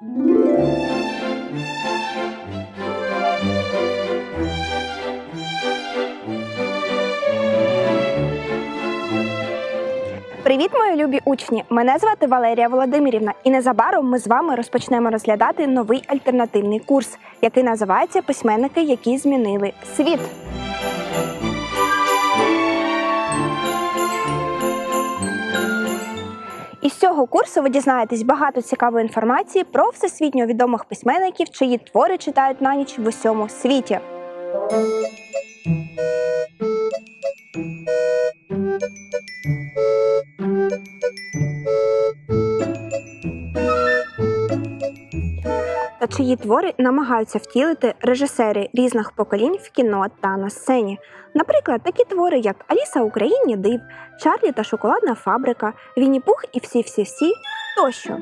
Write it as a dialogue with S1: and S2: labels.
S1: Привіт, мої любі учні! Мене звати Валерія Володимирівна, і незабаром ми з вами розпочнемо розглядати новий альтернативний курс, який називається Письменники, які змінили світ. Цього курсу ви дізнаєтесь багато цікавої інформації про всесвітньо відомих письменників, чиї твори читають на ніч в усьому світі. Та чиї твори намагаються втілити режисери різних поколінь в кіно та на сцені. Наприклад, такі твори, як Аліса Україні див, Чарлі та Шоколадна фабрика, Вінні Пух і всі всі всі тощо.